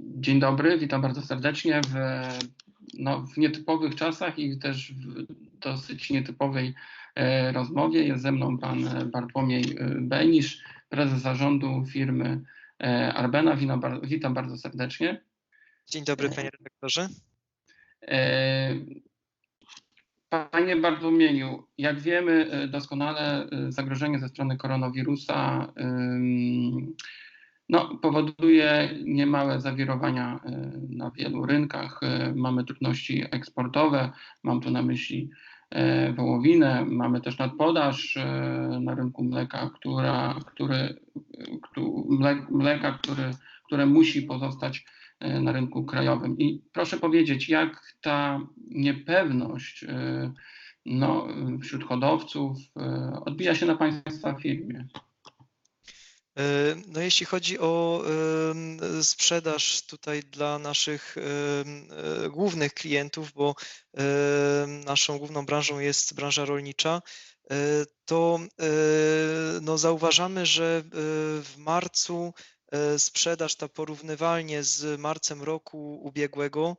Dzień dobry, witam bardzo serdecznie w, no, w nietypowych czasach i też w dosyć nietypowej e, rozmowie. Jest ze mną pan Bartłomiej Benisz, prezes zarządu firmy e, Arbena. Witam bardzo serdecznie. Dzień dobry panie redaktorze. E, panie Bartłomieju, jak wiemy doskonale zagrożenie ze strony koronawirusa no, powoduje niemałe zawirowania e, na wielu rynkach. E, mamy trudności eksportowe, mam tu na myśli e, wołowinę, mamy też nadpodaż na rynku mleka, która, który, mleka, który, które musi pozostać na rynku krajowym. I proszę powiedzieć, jak ta niepewność no, wśród hodowców odbija się na Państwa firmie? E, no jeśli chodzi o sprzedaż tutaj dla naszych e, głównych klientów, bo naszą główną branżą jest branża rolnicza, e, to no zauważamy, że w marcu sprzedaż ta porównywalnie z marcem roku ubiegłego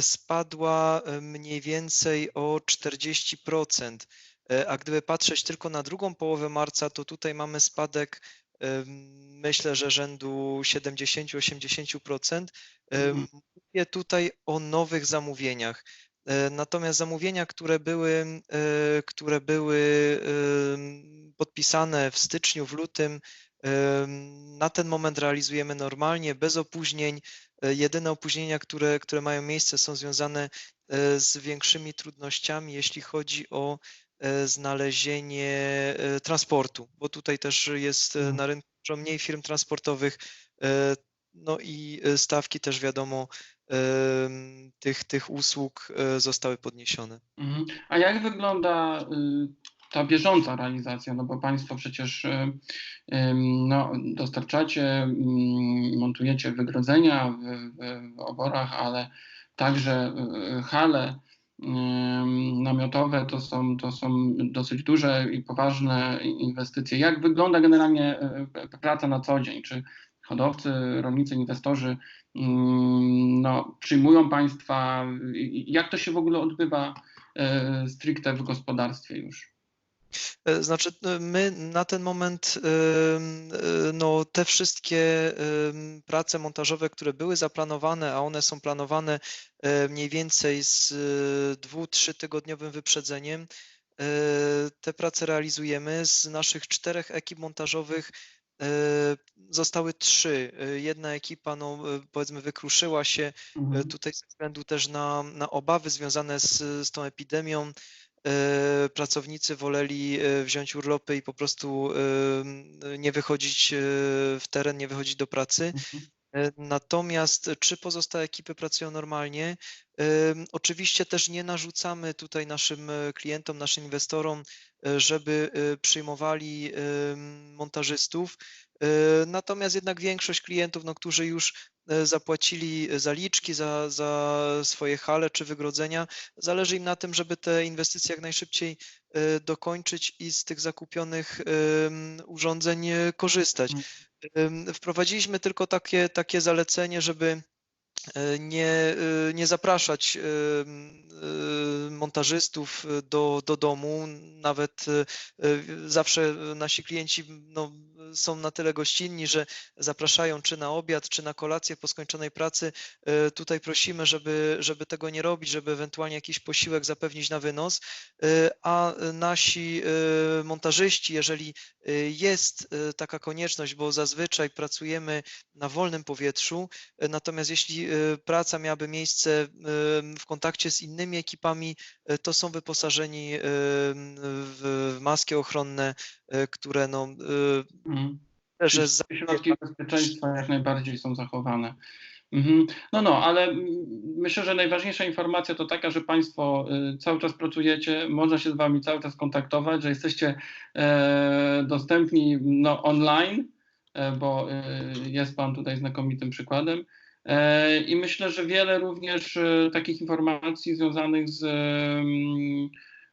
spadła mniej więcej o 40%. A gdyby patrzeć tylko na drugą połowę marca, to tutaj mamy spadek myślę, że rzędu 70-80%. Mhm. Mówię tutaj o nowych zamówieniach. E, natomiast zamówienia, które były, e, które były podpisane w styczniu, w lutym, na ten moment realizujemy normalnie, bez opóźnień. E, jedyne opóźnienia, które, które mają miejsce, są związane z większymi trudnościami, jeśli chodzi o znalezienie e, transportu, bo tutaj też jest e, mhm. na rynku mniej firm transportowych, no i stawki też wiadomo tych, tych usług zostały podniesione. Mhm. A jak wygląda y, ta bieżąca realizacja, no bo Państwo przecież no, dostarczacie, mm, montujecie wygrodzenia w, w, oborach, ale także hale namiotowe to są, to są dosyć duże i poważne inwestycje. Jak wygląda generalnie e, praca na co dzień? Czy hodowcy, rolnicy, inwestorzy no, przyjmują Państwa? Jak to się w ogóle odbywa e, stricte w gospodarstwie już? E, znaczy, e, my na ten moment e, no, te wszystkie prace montażowe, które były zaplanowane, a one są planowane mniej więcej z dwu-trzy tygodniowym wyprzedzeniem, te prace realizujemy. Z naszych czterech ekip montażowych zostały trzy. Jedna ekipa, no, powiedzmy, wykruszyła się mhm. tutaj ze względu też na, na obawy związane z, z tą epidemią. E, pracownicy woleli e, wziąć urlopy i po prostu e, nie wychodzić w teren, nie wychodzić do pracy. Mhm. Natomiast czy pozostałe ekipy pracują normalnie? Oczywiście też nie narzucamy tutaj naszym klientom, naszym inwestorom, żeby przyjmowali montażystów. Natomiast jednak większość klientów, no, którzy już E, zapłacili zaliczki za, za swoje hale czy wygrodzenia. Zależy im na tym, żeby te inwestycje jak najszybciej e, dokończyć i z tych zakupionych urządzeń e, korzystać. Mhm. Wprowadziliśmy tylko takie, takie zalecenie, żeby nie, nie zapraszać montażystów do, do domu. Nawet zawsze nasi klienci no, są na tyle gościnni, że zapraszają czy na obiad, czy na kolację po skończonej pracy. E, tutaj prosimy, żeby, żeby tego nie robić, żeby ewentualnie jakiś posiłek zapewnić na wynos, e, a nasi e, montażyści, jeżeli jest taka konieczność, bo zazwyczaj pracujemy na wolnym powietrzu, natomiast jeśli praca miałaby miejsce w kontakcie z innymi ekipami, to są wyposażeni w maski ochronne, które no, Mhm. Że środki bezpieczeństwa jak najbardziej są zachowane. Mhm. No, no, ale myślę, że najważniejsza informacja to taka, że Państwo y, cały czas pracujecie, można się z Wami cały czas kontaktować, że jesteście e, dostępni no, online, e, bo e, jest Pan tutaj znakomitym przykładem. I myślę, że wiele również takich informacji związanych z,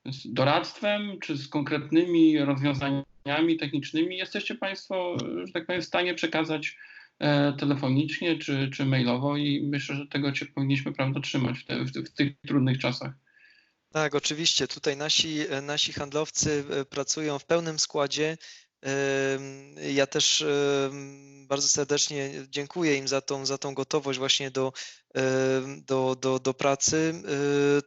z doradztwem czy z konkretnymi rozwiązaniami technicznymi jesteście Państwo, że tak powiem, w stanie przekazać e, telefonicznie czy, czy mailowo i myślę, że tego się powinniśmy prawda, trzymać w, te, w, w tych trudnych czasach. Tak, oczywiście. Tutaj nasi, e, nasi handlowcy e, pracują w pełnym składzie. Ja też bardzo serdecznie dziękuję im za tą, za tą gotowość właśnie do, do, do, do pracy.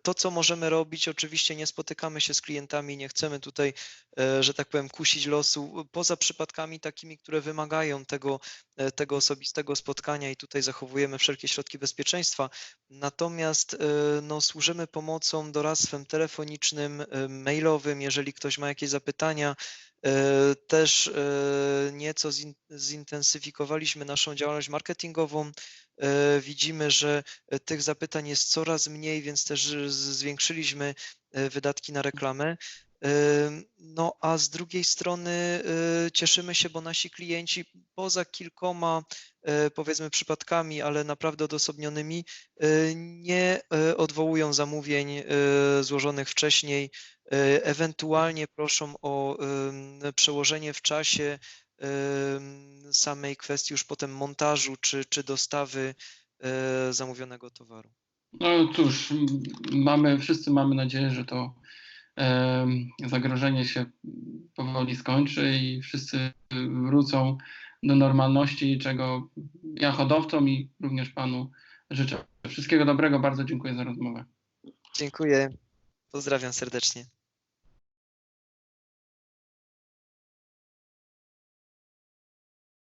To, co możemy robić, oczywiście nie spotykamy się z klientami, nie chcemy tutaj, e, że tak powiem, kusić losu, poza przypadkami takimi, które wymagają tego, e, tego osobistego spotkania i tutaj zachowujemy wszelkie środki bezpieczeństwa. Natomiast e, no, służymy pomocą, doradztwem telefonicznym, mailowym, jeżeli ktoś ma jakieś zapytania. E, Też e, nieco zin- zintensyfikowaliśmy naszą działalność marketingową. E, Widzimy, że tych zapytań jest coraz mniej, więc też zwiększyliśmy wydatki na reklamę. No a z drugiej strony cieszymy się, bo nasi klienci poza kilkoma powiedzmy przypadkami, ale naprawdę odosobnionymi, nie odwołują zamówień złożonych wcześniej, ewentualnie proszą o przełożenie w czasie samej kwestii już potem montażu czy, czy dostawy e, zamówionego towaru. No cóż, mamy, wszyscy mamy nadzieję, że to zagrożenie się powoli skończy i wszyscy wrócą do normalności, czego ja hodowcom i również panu życzę. Wszystkiego dobrego, bardzo dziękuję za rozmowę. Dziękuję. Pozdrawiam serdecznie.